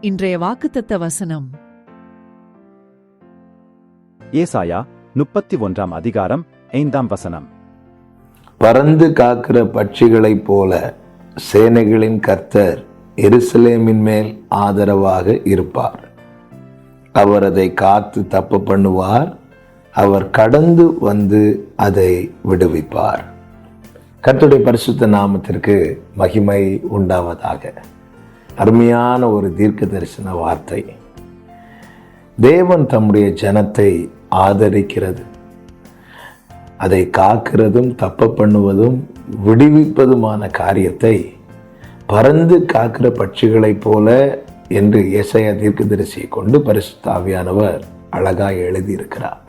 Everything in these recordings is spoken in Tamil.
இன்றைய வாக்குத்தத்த வசனம். ஏசாயா முப்பத்தி ஒன்றாம் அதிகாரம் ஐந்தாம் வசனம். பறந்து காக்கிற பட்சிகளைப் போல சேனைகளின் கர்த்தர் எருசலேமின் மேல் ஆதரவாக இருப்பார். அவர் அதை காத்து தப்பு பண்ணுவார். அவர் கடந்து வந்து அதை விடுவிப்பார். கர்த்தருடைய பரிசுத்த நாமத்திற்கு மகிமை உண்டாவதாக. அருமையான ஒரு தீர்க்க தரிசன வார்த்தை. தேவன் தம்முடைய ஜனத்தை ஆதரிக்கிறது. அதை காக்கிறதும் தப்ப பண்ணுவதும் விடுவிப்பதுமான காரியத்தை பறந்து காக்கிற பட்சிகளைப் போல என்று இசைய தீர்க்கதரிசியை கொண்டு பரிசுத்தாவியானவர் அழகாக எழுதியிருக்கிறார்.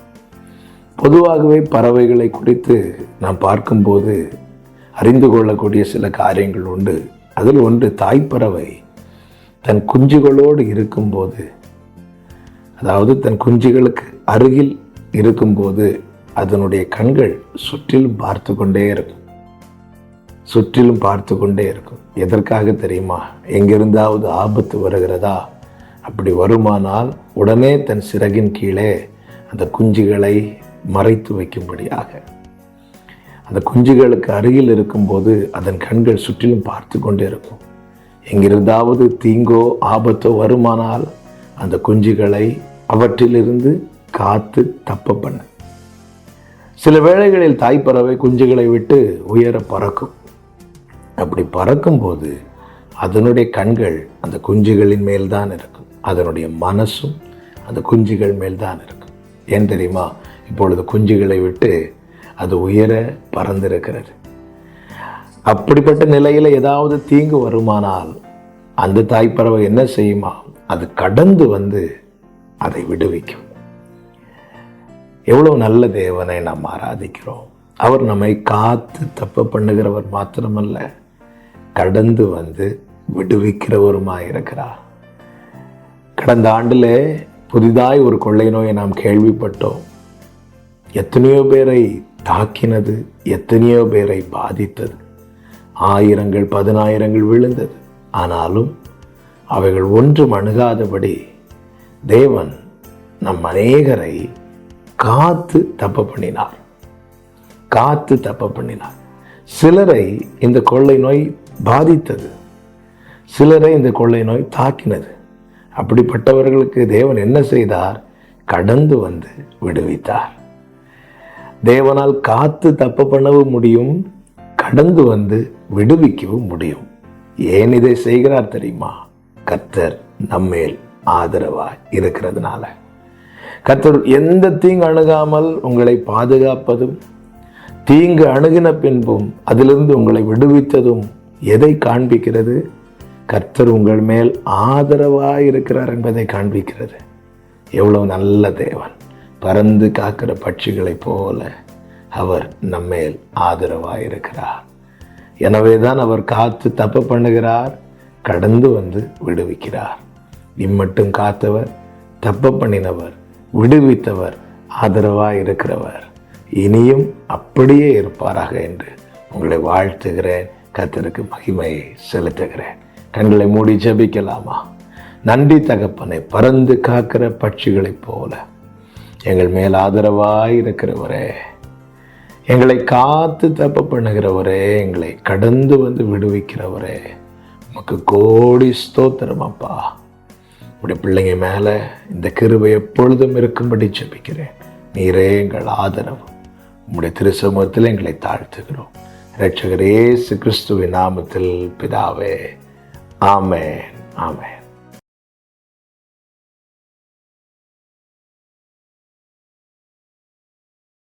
பொதுவாகவே பறவைகளை குறித்து நாம் பார்க்கும்போது அறிந்து கொள்ளக்கூடிய சில காரியங்கள் உண்டு. அதில் ஒன்று தாய்ப்பறவை தன் குஞ்சுகளோடு இருக்கும்போது அதாவது தன் குஞ்சுகளுக்கு அருகில் இருக்கும்போது அதனுடைய கண்கள் சுற்றிலும் பார்த்து கொண்டே இருக்கும். சுற்றிலும் பார்த்து கொண்டே இருக்கும். எதற்காக தெரியுமா? எங்கிருந்தாவது ஆபத்து வருகிறதா? அப்படி வருமானால் உடனே தன் சிறகின் கீழே அந்த குஞ்சுகளை மறைத்து வைக்கும்படியாக. அந்த குஞ்சுகளுக்கு அருகில் இருக்கும்போது அதன் கண்கள் சுற்றிலும் பார்த்து கொண்டே இருக்கும். எங்கிருந்தாவது தீங்கோ ஆபத்தோ வருமானால் அந்த குஞ்சுகளை அவற்றிலிருந்து காத்து தப்ப பண்ண. சில வேளைகளில் தாய்ப்பறவை குஞ்சுகளை விட்டு உயர பறக்கும். அப்படி பறக்கும்போது அதனுடைய கண்கள் அந்த குஞ்சுகளின் மேல்தான் இருக்கும். அதனுடைய மனசும் அந்த குஞ்சுகள் மேல்தான் இருக்கும். ஏன் தெரியுமா? இப்பொழுது குஞ்சுகளை விட்டு அது உயர பறந்திருக்கிறது. அப்படிப்பட்ட நிலையில் ஏதாவது தீங்கு வருமானால் அந்த தாய்ப்பறவை என்ன செய்யுமா? அது கடந்து வந்து அதை விடுவிக்கும். எவ்வளவு நல்ல தேவனை நாம் ஆராதிக்கிறோம். அவர் நம்மை காத்து தப்பு பண்ணுகிறவர் மாத்திரமல்ல கடந்து வந்து விடுவிக்கிறவருமாய் இருக்கிறார். கடந்த ஆண்டில் புதிதாய் ஒரு கொள்ளை நோயை நாம் கேள்விப்பட்டோம். எத்தனையோ பேரை தாக்கினது எத்தனையோ பேரை பாதித்தது. ஆயிரங்கள் பதினாயிரங்கள் விழுந்தது. ஆனாலும் அவைகள் ஒன்றும் அணுகாதபடி தேவன் நம் அநேகரை காத்து தப்ப பண்ணினார் காத்து தப்ப பண்ணினார் சிலரை இந்த கொள்ளை நோய் பாதித்தது. சிலரை இந்த கொள்ளை நோய் தாக்கினது. அப்படிப்பட்டவர்களுக்கு தேவன் என்ன செய்தார்? கடந்து வந்து விடுவித்தார். தேவனால் காத்து தப்ப பண்ணவும் முடியும். கடந்து வந்து விடுவிக்கவும் முடியும். ஏன் இதை செய்கிறார் தெரியுமா? கர்த்தர் நம்மேல் ஆதரவா இருக்கிறதுனால. கர்த்தர் எந்த தீங்கு அணுகாமல் உங்களை பாதுகாப்பதும் தீங்கு அணுகின பின்பும் அதிலிருந்து உங்களை விடுவித்ததும் எதை காண்பிக்கிறது? கர்த்தர் உங்கள் மேல் ஆதரவாக இருக்கிறார் என்பதை காண்பிக்கிறது. எவ்வளவு நல்ல தேவன். பறந்து காக்கிற பட்சிகளைப் போல அவர் நம்மேல் ஆதரவாய் இருக்கிறார் எனவேதான் அவர் காத்து தப்பு பண்ணுகிறார் கடந்து வந்து விடுவிக்கிறார். இம்மட்டும் காத்தவர் தப்பு பண்ணினவர் விடுவித்தவர் ஆதரவாய் இருக்கிறவர் இனியும் அப்படியே இருப்பாராக என்று உங்களை வாழ்த்துகிறேன் கத்தருக்கு மகிமையை செலுத்துகிறேன். கண்களை மூடி ஜபிக்கலாமா? நன்றி தகப்பனை பறந்து காக்கிற பட்சிகளைப் போல. எங்கள் மேல் ஆதரவாய் இருக்கிறவரே எங்களை காத்து தப்ப பண்ணுகிறவரே எங்களை கடந்து வந்து விடுவிக்கிறவரே உமக்கு கோடி ஸ்தோத்திரம் அப்பா. உடைய பிள்ளைங்க மேலே இந்த கிருபை எப்பொழுதும் இருக்கும்படி ஜெபிக்கிறேன். நீரே எங்கள் ஆதரவு. உம்முடைய திருசமூகத்தில் எங்களை தாழ்த்துகிறோம். ரட்சகரேசு இயேசு கிறிஸ்துவின் நாமத்தில் பிதாவே. ஆமே ஆமே